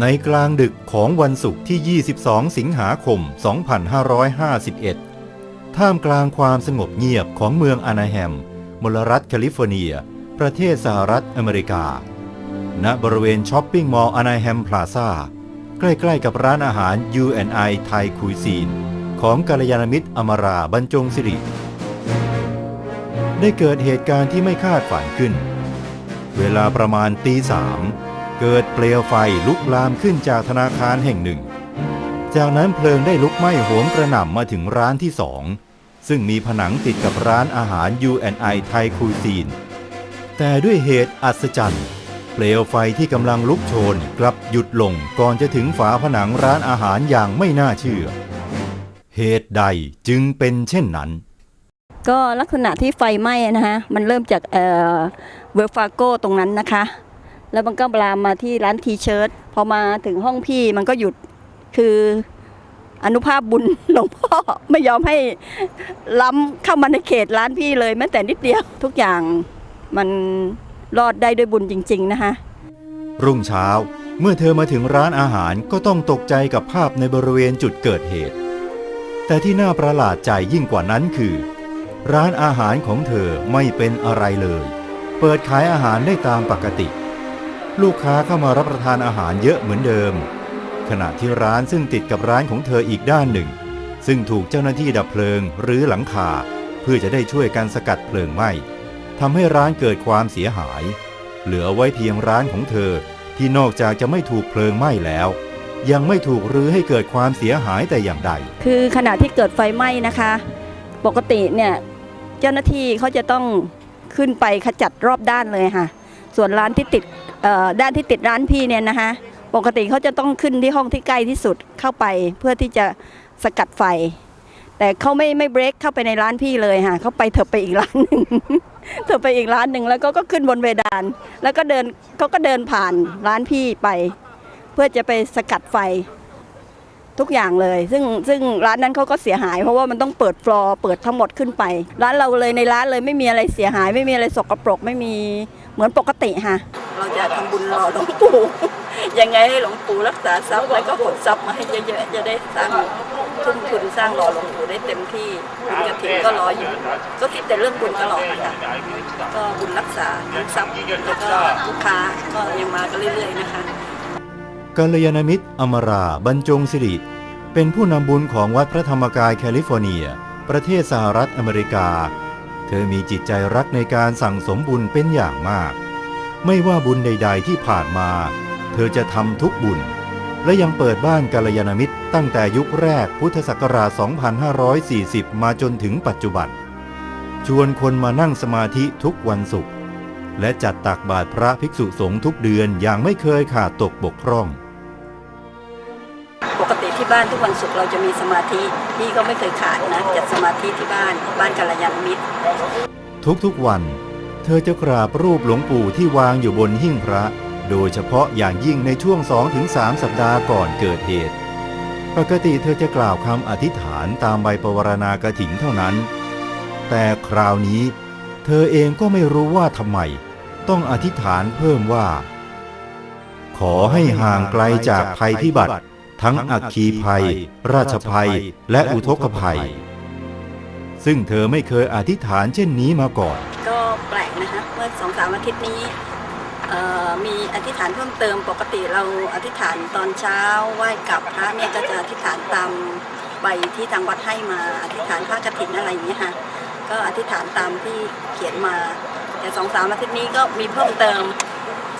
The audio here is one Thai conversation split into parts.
ในกลางดึกของวันศุกร์ที่ 22 สิงหาคม 2551 ท่ามกลางความสงบเงียบของเมืองอานาแฮม มลรัฐแคลิฟอร์เนีย ประเทศสหรัฐอเมริกา ณ บริเวณช้อปปิ้งมอลล์อานาแฮมพลาซาใกล้ๆกับร้านอาหาร U&I ไทยคุยซีน ของกัลยาณมิตรอมราบรรจงสิริ ได้เกิดเหตุการณ์ที่ไม่คาดฝันขึ้น เวลาประมาณตีสาม เกิดเปลวไฟลุกลามขึ้นจากธนาคารแห่งหนึ่ง จากนั้นเพลิงได้ลุกไหม้โหมกระหน่ำมาถึงร้านที่สอง ซึ่งมีผนังติดกับร้านอาหาร U&I ไทยคุยซีน แต่ด้วยเหตุอัศจรรย์ เปลวไฟที่กำลังลุกโชนกลับหยุดลงก่อนจะถึงฝาผนังร้านอาหารอย่างไม่น่าเชื่อ เหตุใดจึงเป็นเช่นนั้นก็ลักษณะที่ไฟไหม้นะฮะ มันเริ่มจากเอ่อเวลฟาโกตรงนั้นนะคะ แล้วมันก็ลามมาที่ร้านทีเชิร์ตพอมาถึงห้องพี่มันก็หยุดคืออนุภาพบุญหลวงพ่อไม่ยอมให้ล้ำเข้ามาในเขตร้านพี่เลยแม้แต่นิดเดียว ทุกอย่างมันรอดได้ด้วยบุญจริง ๆ นะคะ รุ่งเช้าเมื่อเธอมาถึงร้านอาหารก็ต้องตกใจกับภาพในบริเวณจุดเกิดเหตุ แต่ที่น่าประหลาดใจยิ่งกว่านั้นคือ ร้านอาหารของเธอไม่เป็นอะไรเลย เปิดขายอาหารได้ตามปกติ ลูกค้าเข้ามารับประทานอาหารเยอะเหมือนเดิม ขณะที่ร้านซึ่งติดกับร้านของเธออีกด้านหนึ่ง ซึ่งถูกเจ้าหน้าที่ดับเพลิงหรือหลังคา เพื่อจะได้ช่วยกันสกัดเพลิงไหม้ทำให้ร้านเกิดความเสียหาย เหลือไว้เพียงร้านของเธอที่นอกจากจะไม่ถูกเพลิงไหม้แล้วยังไม่ถูกรื้อให้เกิดความเสียหายแต่อย่างใด คือขณะที่เกิดไฟไหม้นะคะ ปกติเนี่ยเจ้าหน้าที่เขาจะต้องขึ้นไปขจัดรอบด้านเลยค่ะ ส่วนร้านที่ติด ด้านที่ติดร้านพี่เนี่ยนะคะปกติเขาจะต้องขึ้นที่ห้องที่ใกล้ที่สุดเข้าไปเพื่อที่จะสกัดไฟ แต่เขาไม่ไม่เบรกเข้าไปในร้านพี่เลยค่ะเขาไปเถอะไปอีกร้านหนึ่งเถอะไปอีกร้านหนึ่งแล้วก็ก็ขึ้นบนเวดาน แล้วก็เดินเขาก็เดินผ่านร้านพี่ไป เพื่อจะไปสกัดไฟทุกอย่างเลย ซึ่งซึ่งร้านนั้นเขาก็เสียหาย เพราะว่ามันต้องเปิดฟลอร์เปิดทั้งหมดขึ้นไป ร้านเราเลยในร้านเลยไม่มีอะไรเสียหาย ไม่มีอะไรสกปรกไม่มีเหมือนปกติค่ะ เราจะทำบุญรอหลวงปู่ยังไงให้หลวงปู่รักษาทรัพย์แล้วก็ผลทรัพย์มาให้เยอะๆจะได้สร้างทุ่มทุนสร้างหล่อหลวงปู่ได้เต็มที่บุญกระถิ่นก็รออยู่ ก็คิดแต่เรื่องบุญตลอดนะคะก็บุญรักษาทั้งทรัพย์แล้วก็ลูกค้าก็ยังมากันเรื่อยๆนะคะกัลยาณมิตรอมราบรรจงสิริเป็นผู้นำบุญของวัดพระธรรมกายแคลิฟอร์เนีย ประเทศสหรัฐอเมริกา เธอมีจิตใจรักในการสั่งสมบุญเป็นอย่างมาก ไม่ว่าบุญใด ๆ ที่ผ่านมา เธอจะทำทุกบุญ และยังเปิดบ้านกัลยาณมิตร ตั้งแต่ยุคแรกพุทธศักราช 2540 มาจนถึงปัจจุบัน ชวนคนมานั่งสมาธิทุกวันศุกร์และจัดตักบาตรพระภิกษุสงฆ์ทุกเดือนอย่างไม่เคยขาดตกบกพร่อง ปกติที่บ้านทุกวันศุกร์เราจะมีสมาธิพี่ก็ไม่เคยขาดนะจัดสมาธิที่บ้านบ้านกัลยาณมิตร ทุกๆวัน เธอจะกราบรูปหลวงปู่ที่วางอยู่บนหิ้งพระ โดยเฉพาะอย่างยิ่งในช่วง2-3สัปดาห์ก่อนเกิดเหตุ ปกติเธอจะกล่าวคำอธิษฐานตามใบปวารณากระถิ่นเท่านั้น แต่คราวนี้ เธอเองก็ไม่รู้ว่าทำไม ต้องอธิษฐานเพิ่มว่า ขอให้ห่างไกลจากภัยพิบัติ ทั้งอัคคีภัย ราชภัย และอุทกภัย ซึ่งเธอไม่เคยอธิษฐานเช่นนี้มาก่อนก็ แปลกนะคะเมื่อสองสามอาทิตย์นี้มีอธิษฐานเพิ่มเติมปกติเราอธิษฐานตอนเช้าไหว้กับพระเนี่ยก็จะอธิษฐานตามใบที่ทางวัดให้มาอธิษฐานพระกฐินอะไรอย่างเงี้ยค่ะก็อธิษฐานตามที่เขียนมา แต่สองสามอาทิตย์นี้ก็มีเพิ่มเติม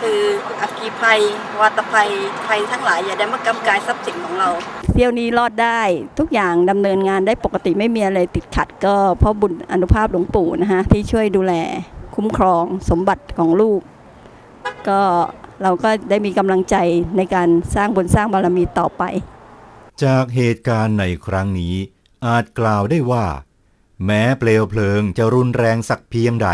คืออัคคีภัย วาตภัยภัยทั้งหลายอย่าได้มากำกายทรัพย์สินของเราเที่ยวนี้รอดได้ทุกอย่างดำเนินงานได้ปกติไม่มีอะไรติดขัดก็เพราะบุญอนุภาพหลวงปู่นะคะที่ช่วยดูแล คุ้มครองสมบัติของลูก ก็เราก็ได้มีกำลังใจในการสร้างบุญสร้างบารมีต่อไป จากเหตุการณ์ในครั้งนี้อาจกล่าวได้ว่า แม้เปลวเพลิงจะรุนแรงสักเพียงใด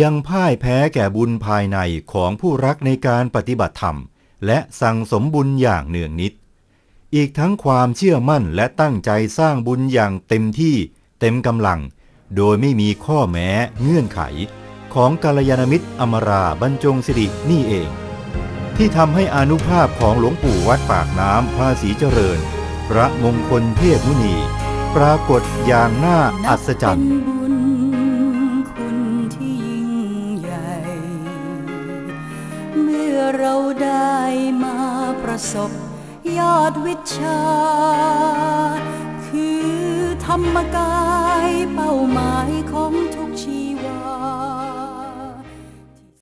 ยังพ่ายแพ้แก่บุญภายในของผู้รักในการปฏิบัติธรรม และสั่งสมบุญอย่างเนืองนิด อีกทั้งความเชื่อมั่นและตั้งใจสร้างบุญอย่างเต็มที่เต็มกำลัง โดยไม่มีข้อแม้เงื่อนไข ของกัลยาณมิตรอมราบรรจงสิรินี่เอง ที่ทำให้อานุภาพของหลวงปู่วัดปากน้ำภาษีเจริญ พระมงคลเทพมุนี ปรากฏอย่างน่าอัศจรรย์เราได้มาประสบยอดวิชา คือธรรมกายเป้าหมายของ